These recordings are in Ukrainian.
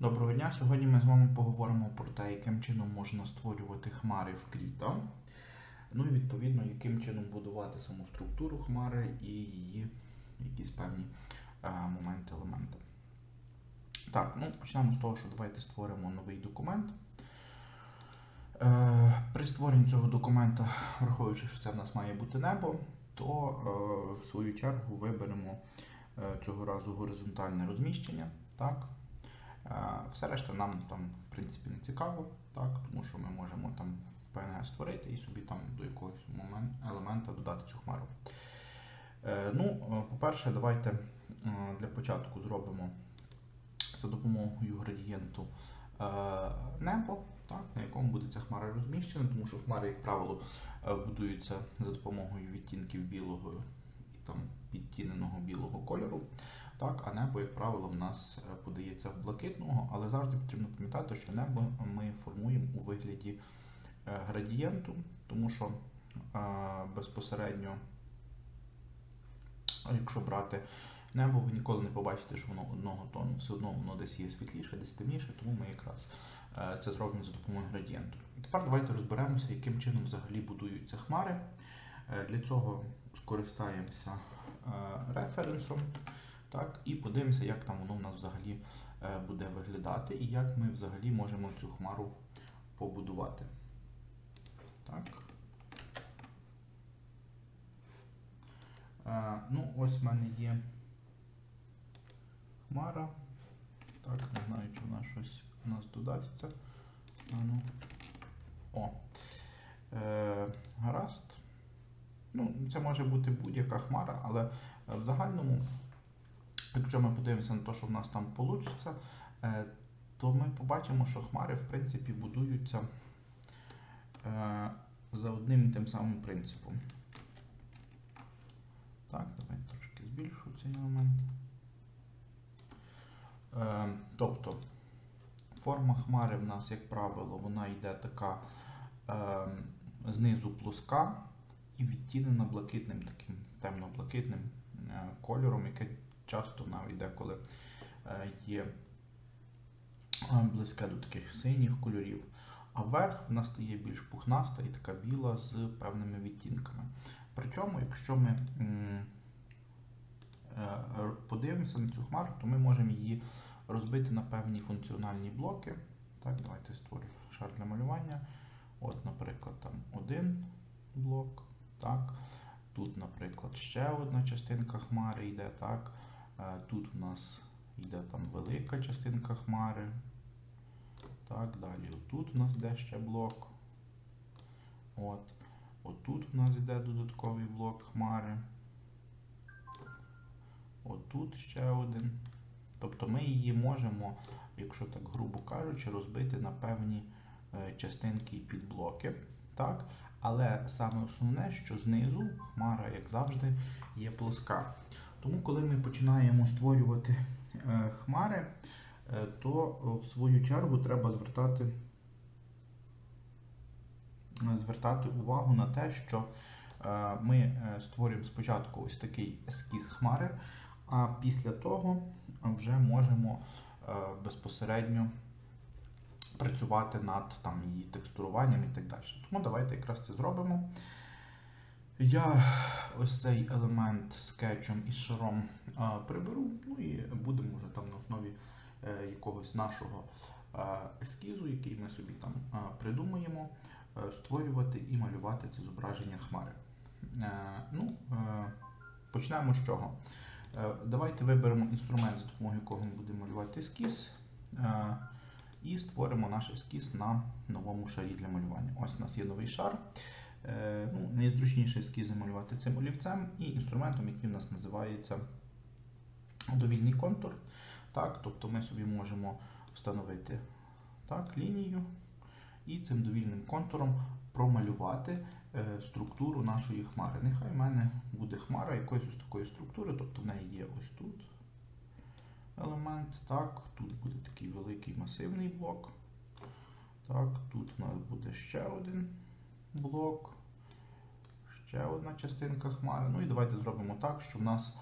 Доброго дня! Сьогодні ми з вами поговоримо про те, яким чином можна створювати хмари в Кріта. Ну і відповідно, яким чином будувати саму структуру хмари і її якісь певні е, моменти, елементи. Так, ну почнемо з того, що давайте створимо новий документ. Е, при створенні цього документа, враховуючи, що це в нас має бути небо, то е, в свою чергу виберемо цього разу горизонтальне розміщення. Так? Е, Все решта нам там в принципі не цікаво, так, тому що ми можемо там в PNG створити і собі там до якогось момент, елемента додати цю хмару. Е, Ну, е, по-перше, давайте для початку зробимо за допомогою градієнту небо, так, на якому буде ця хмара розміщена, тому що хмари, як правило, будуються за допомогою відтінків білого і там підтіненого білого кольору. Так, а небо, як правило, в нас е, подається в блакитного, але завжди потрібно пам'ятати, що небо ми формуємо у вигляді е, градієнту, тому що е, безпосередньо, якщо брати небо, ви ніколи не побачите, що воно одного тону, все одно воно десь є світліше, десь темніше, тому ми якраз це зробимо за допомогою градієнту. Тепер давайте розберемося, яким чином взагалі будуються хмари. Для цього скористаємося референсом. Так, і подивимося, як там воно в нас взагалі е, буде виглядати і як ми взагалі можемо цю хмару побудувати. Так. Е, ну, ось в мене є хмара. Так, не знаю, чи вона щось у нас додасться. Ну. О. Е, гаразд. Ну, це може бути будь-яка хмара, але в загальному. Якщо ми подивимося на те, що в нас там вийде, то ми побачимо, що хмари в принципі будуються е, за одним і тим самим принципом. Так, давайте трошки збільшу цей елемент. Е, тобто форма хмари в нас, як правило, вона йде така е, знизу плоска і відтінена блакитним, таким темно-блакитним кольором, яке часто навіть деколи е, є е, близьке до таких синіх кольорів. А верх в нас стає більш пухнаста і така біла з певними відтінками. Причому, якщо ми е, подивимося на цю хмару, то ми можемо її розбити на певні функціональні блоки. Так, давайте створю шар для малювання. От, наприклад, там один блок. Так. Тут, наприклад, ще одна частинка хмари йде, так. Е, Тут в нас йде там велика частинка хмари. Так, далі отут в нас йде ще блок. От. Отут в нас йде додатковий блок хмари. Отут ще один. Тобто ми її можемо, якщо так грубо кажучи, розбити на певні е, частинки і підблоки. Так? Але саме основне, що знизу хмара, як завжди, є плоска. Тому, коли ми починаємо створювати е, хмари, е, то е, в свою чергу треба звертати, звертати увагу на те, що ми створюємо спочатку ось такий ескіз хмари, а після того вже можемо безпосередньо працювати над там, її текстуруванням і так далі. Тому давайте якраз це зробимо. Я ось цей елемент скетчем і шаром приберу, ну і будемо вже там на основі е, якогось нашого ескізу, який ми собі там придумаємо, е, створювати і малювати це зображення хмари. Е, ну, почнемо з чого. Давайте виберемо інструмент, за допомогою якого ми будемо малювати ескіз. І створимо наш ескіз на новому шарі для малювання. Ось у нас є новий шар. Е, ну, Найзручніше ескізи малювати цим олівцем і інструментом, який в нас називається довільний контур. Так, Тобто ми собі можемо встановити так, лінію і цим довільним контуром промалювати е, структуру нашої хмари. Нехай в мене буде хмара якоїсь ось такої структури, тобто в неї є ось тут елемент. Так, тут буде такий великий масивний блок. Так, тут у нас буде ще один блок, ще одна частинка хмари. Ну і давайте зробимо так, що в нас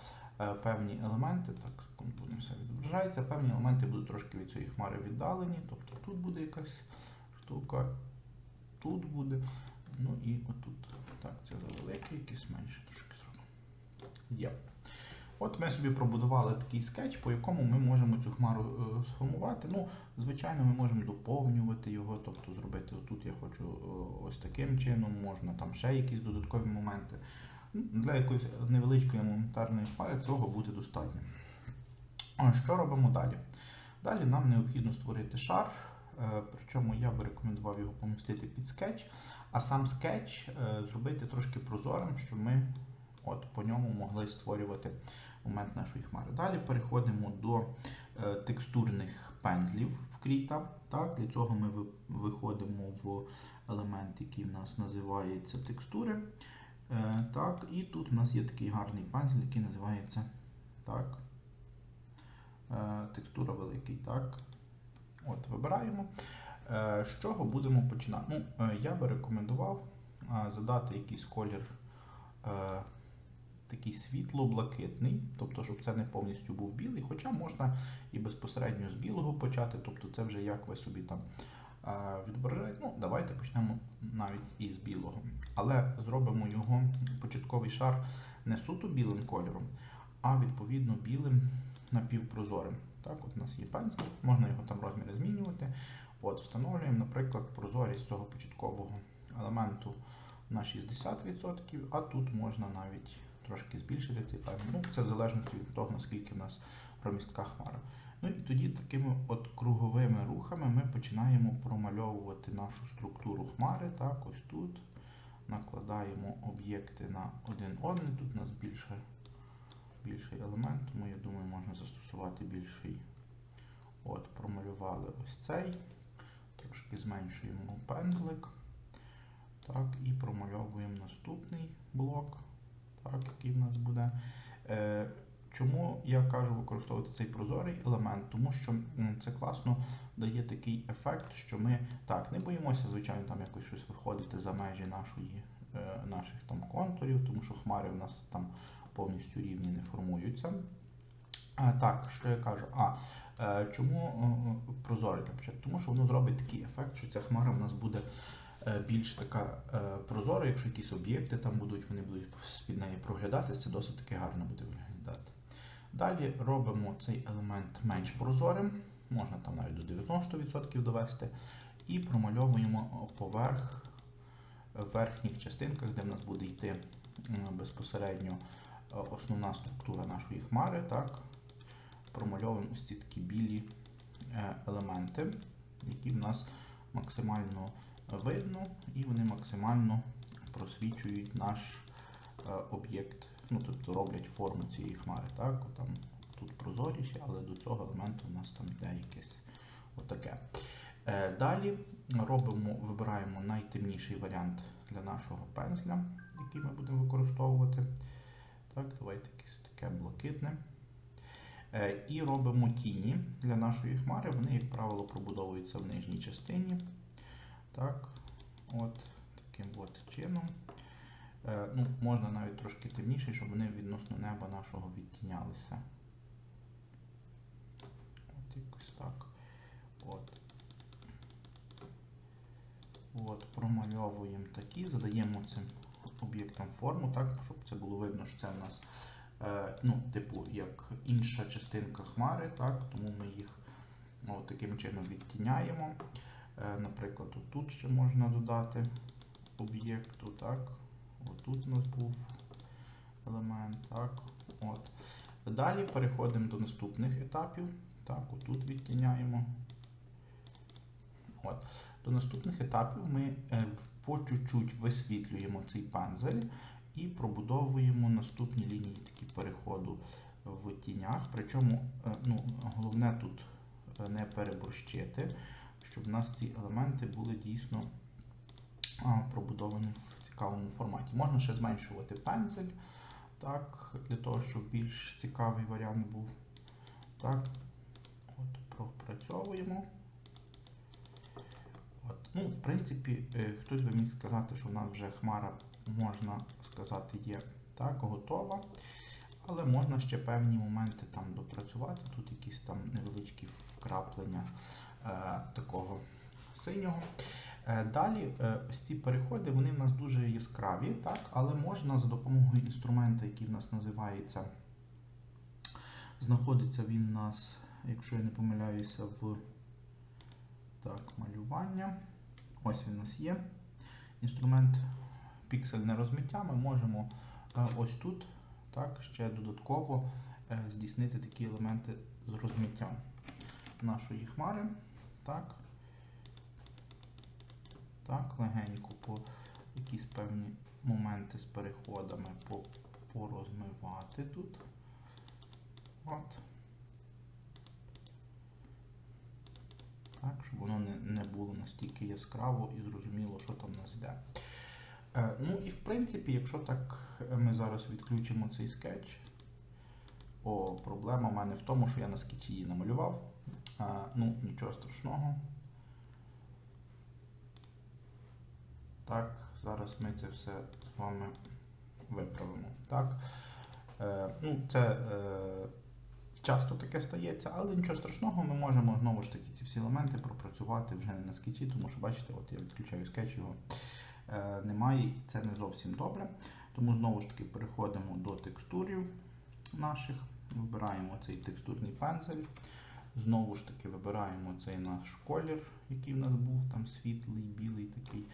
е, певні елементи, так, секунду, все відображається, певні елементи будуть трошки від цієї хмари віддалені, тобто тут буде якась штука, тут буде, ну і отут. Так, це завеликий, якийсь менше трошки зробимо. Є. От ми собі пробудували такий скетч, по якому ми можемо цю хмару е, сформувати. Ну, звичайно, ми можемо доповнювати його, тобто зробити тут я хочу е, ось таким чином, можна там ще якісь додаткові моменти. Ну, Для якоїсь невеличкої монетарної хмари цього буде достатньо. Що робимо далі? Далі нам необхідно створити шар, е, причому я би рекомендував його помістити під скетч, а сам скетч зробити трошки прозорим, щоб ми от, по ньому могли створювати момент нашої хмари. Далі переходимо до е, текстурних пензлів в кріта. Так, Для цього ми виходимо в елемент, який в нас називається текстури. Е, так, І тут у нас є такий гарний пензель, який називається так, е, текстура великий. Так. От, Вибираємо. З чого будемо починати? Ну, я би рекомендував задати якийсь колір такий світло-блакитний, тобто, щоб це не повністю був білий, хоча можна і безпосередньо з білого почати, тобто це вже як ви собі там відображаєте. Ну, давайте почнемо навіть із білого. Але зробимо його початковий шар не суто білим кольором, а відповідно білим напівпрозорим. Так, от у нас є пензель, можна його там розміри змінювати. От, встановлюємо, наприклад, прозорість цього початкового елементу на 60%, а тут можна навіть трошки збільшити цей пензель. Ну, це в залежності від того, наскільки в нас промістка хмара. Ну і тоді такими от круговими рухами ми починаємо промальовувати нашу структуру хмари. Так, ось тут накладаємо об'єкти на один одний. Тут у нас більше, більший елемент, тому я думаю, можна застосувати більший. От, промалювали ось цей. Трошки зменшуємо пензлик. Так, і промальовуємо так, який в нас буде. Е, чому я кажу використовувати цей прозорий елемент? Тому що це класно дає такий ефект, що ми так не боїмося, звичайно, там якось щось виходити за межі нашої, е, наших там контурів, тому що хмари в нас там повністю рівні не формуються. А, так, що я кажу? А, е, чому прозоре? Тому що воно зробить такий ефект, що ця хмара в нас буде більш така е, прозора, якщо якісь об'єкти там будуть, вони будуть з-під неї проглядатися, це досить таки гарно буде виглядати. Далі робимо цей елемент менш прозорим, можна там навіть до 90% довести, і промальовуємо поверх в верхніх частинках, де в нас буде йти безпосередньо е, основна структура нашої хмари. Так? Промальовуємо ось ці такі білі е, елементи, які в нас максимально видно, і вони максимально просвічують наш е, об'єкт, ну, тобто роблять форму цієї хмари. Так? Там, тут прозоріше, але до цього елементу у нас там йде якесь отаке. Е, Далі робимо, вибираємо найтемніший варіант для нашого пензля, який ми будемо використовувати. Так, давайте якесь таке блакитне. Е, І робимо тіні для нашої хмари. Вони, як правило, пробудовуються в нижній частині. Так, от таким от чином. Е, ну, Можна навіть трошки темніше, щоб вони відносно неба нашого відтінялися. От якось так. От. От, промальовуємо такі, задаємо цим об'єктам форму, так, щоб це було видно, що це в нас е, ну, типу, як інша частинка хмари, так, тому ми їх от, таким чином відтіняємо. Е, наприклад, тут ще можна додати об'єкту, так. Отут у нас був елемент, так. От. Далі переходимо до наступних етапів. Так, отут відтіняємо. От. До наступних етапів ми е, по чуть-чуть висвітлюємо цей пензель і пробудовуємо наступні лінії такі переходу в тінях. Причому е, ну, головне тут не переборщити, щоб в нас ці елементи були дійсно пробудовані в цікавому форматі. Можна ще зменшувати пензель, так, для того, щоб більш цікавий варіант був. Так, от, пропрацьовуємо. От, ну, В принципі, е, хтось би міг сказати, що в нас вже хмара, можна сказати, є так, готова. але можна ще певні моменти там допрацювати. Тут якісь там невеличкі вкраплення такого синього. Е, Далі е, ось ці переходи вони в нас дуже яскраві, так, але можна за допомогою інструмента, який в нас називається, знаходиться він у нас, якщо я не помиляюся, в так, малювання. Ось він у нас є. Інструмент піксельне розмиття. Ми можемо е, ось тут так, ще додатково е, здійснити такі елементи з розмиттям нашої хмари. Так. Так, легенько по якісь певні моменти з переходами по, порозмивати тут. От. Так, щоб воно не, було настільки яскраво і зрозуміло, що там нас йде. Е, ну і в принципі, якщо так е, ми зараз відключимо цей скетч, о, проблема в мене в тому, що я на скетчі її намалював. Е, ну, нічого страшного. Так, зараз ми це все з вами виправимо. Так. Е, ну, це е, часто таке стається, але нічого страшного, ми можемо знову ж таки ці всі елементи пропрацювати вже не на скетчі, тому що бачите, от я відключаю скетч, його е, немає, і це не зовсім добре. Тому знову ж таки переходимо до текстурів наших, вибираємо цей текстурний пензель. Знову ж таки вибираємо цей наш колір, який в нас був, там світлий, білий такий.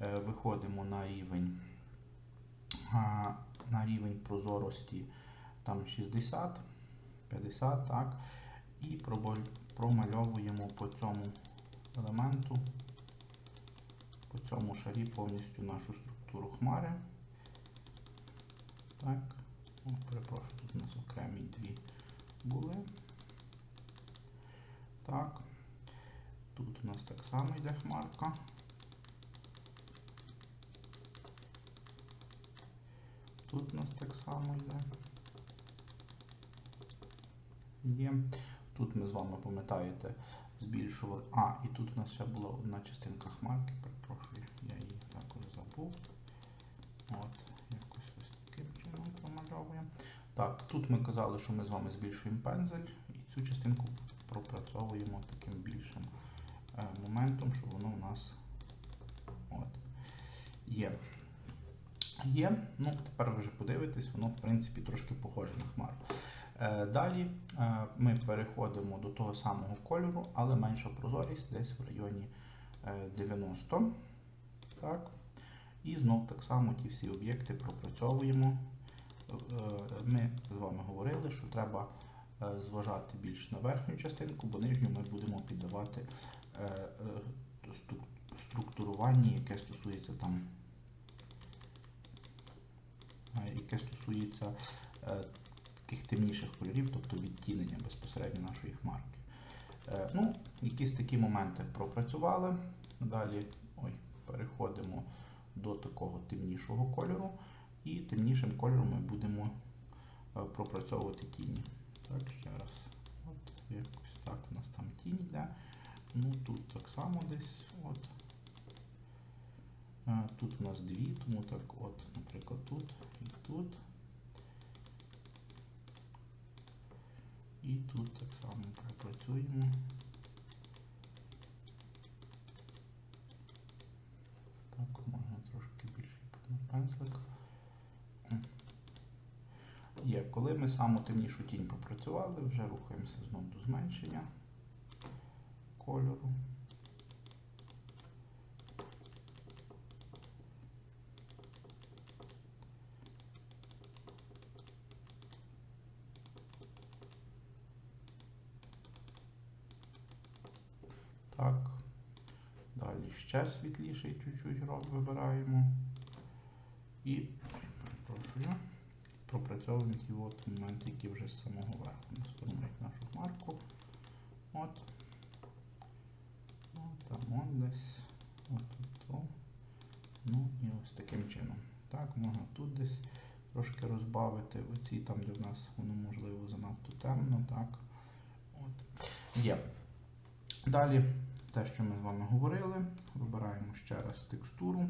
Е, Виходимо на рівень, на рівень прозорості там 60, 50, так. І промальовуємо по цьому елементу, по цьому шарі повністю нашу структуру хмари. Так. О, перепрошую, тут у нас окремі дві були. Так. Тут у нас так само йде хмарка. Тут у нас так само йде. Є. Тут ми з вами пам'ятаєте, збільшували. А, і тут у нас ще була одна частинка хмарки, перепрошую, я її також забув. От, якось ось таким чином промальовуємо. Так, тут ми казали, що ми з вами збільшуємо пензель і цю частинку пропрацьовуємо таким більшим е, моментом, щоб воно у нас от, є. Є. Ну, тепер ви вже подивитесь, воно в принципі трошки похоже на хмару. Е, Далі е, ми переходимо до того самого кольору, але менша прозорість десь в районі е, 90. Так. І знов так само ті всі об'єкти пропрацьовуємо. Ми з вами говорили, що треба зважати більш на верхню частинку, бо нижню ми будемо піддавати е, е, стру- структуруванні, яке стосується там е, яке стосується е, таких темніших кольорів, тобто відтінення безпосередньо нашої хмарки. Е, ну, якісь такі моменти пропрацювали. Далі ой, переходимо до такого темнішого кольору. І темнішим кольором ми будемо е, пропрацьовувати тіні. Так, ще раз. От, якось так у нас там тінь йде. Ну, тут так само десь. От. Е, Тут у нас дві, тому так, от, наприклад, тут і тут. І тут так само пропрацюємо. Так, можна трошки більше пензлик. М. Є, коли ми саму темнішу тінь попрацювали, вже рухаємося знову до зменшення кольору. Так. Далі ще світліший чуть-чуть роб вибираємо. І, перепрошую, пропрацьовуємо ті от моменти, які вже з самого верху нас формують нашу хмарку. От. От там от десь. От тут. то. Ну і ось таким чином. Так, можна тут десь трошки розбавити. Оці там, де в нас воно можливо занадто темно. Так. От. Є. Далі те, що ми з вами говорили, вибираємо ще раз текстуру,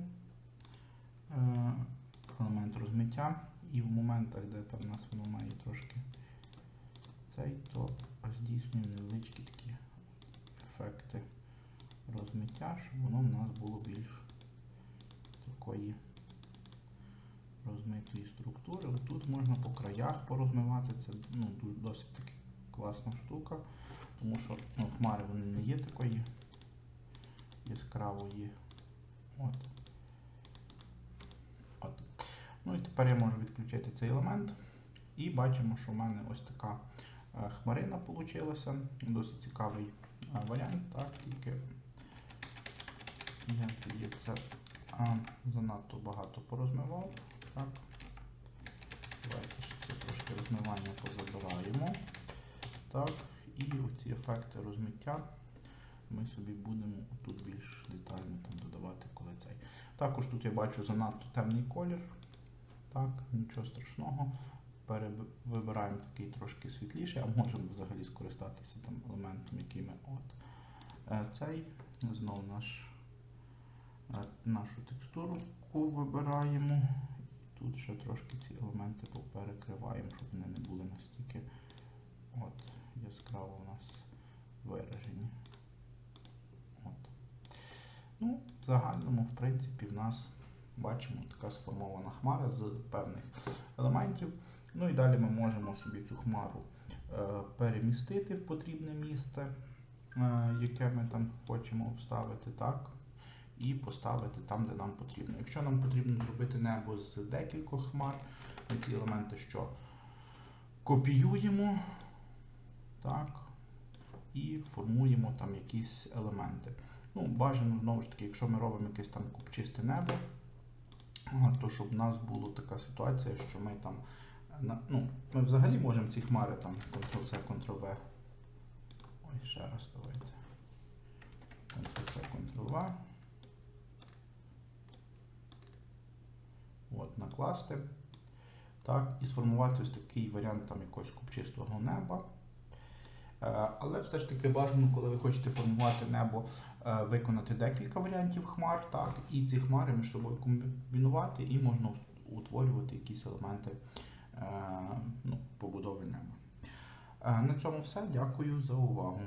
е, елемент розмиття і в моментах, де там у нас воно має трошки цей, то здійснюємо невеличкі такі ефекти розмиття, щоб воно в нас було більш такої розмитої структури. Тут можна по краях порозмивати, це ну, досить таки класна штука, тому що ну, хмари вони не є такої яскравої. От. Ну і тепер я можу відключити цей елемент. І бачимо, що в мене ось така е, хмарина вийшла. Досить цікавий е, варіант, так, тільки я тоді це а, занадто багато порозмивав. Так. Давайте ще це трошки розмивання позабираємо. Так, і оці ефекти розмиття ми собі будемо тут більш детально там додавати, коли цей. Також тут я бачу занадто темний колір. Так, нічого страшного. Вибираємо такий трошки світліший, а можемо взагалі скористатися там елементом, який ми от. Е, Цей знову наш, е, нашу текстуру вибираємо. Тут ще трошки ці елементи поперекриваємо, щоб вони не були настільки от, яскраво у нас виражені. От. Ну, в загальному, в принципі, в нас бачимо така сформована хмара з певних елементів. Ну і далі ми можемо собі цю хмару е, перемістити в потрібне місце, е, яке ми там хочемо вставити, так, і поставити там, де нам потрібно. Якщо нам потрібно зробити небо з декількох хмар, ми ті елементи, що копіюємо, так, і формуємо там якісь елементи. Ну, бажано знову ж таки, якщо ми робимо якесь там купчисте небо, то щоб в нас була така ситуація, що ми там. Ну, ми взагалі можемо ці хмари там Ctrl-C, Ctrl-V. Ой, ще раз давайте. Ctrl-C, Ctrl-V. От, накласти. Так, і сформувати ось такий варіант там якогось купчистого неба. Е, Але все ж таки бажано, коли ви хочете формувати небо, виконати декілька варіантів хмар, так, і ці хмари між собою комбінувати, і можна утворювати якісь елементи е, ну, побудови неба. Е, На цьому все. Дякую за увагу.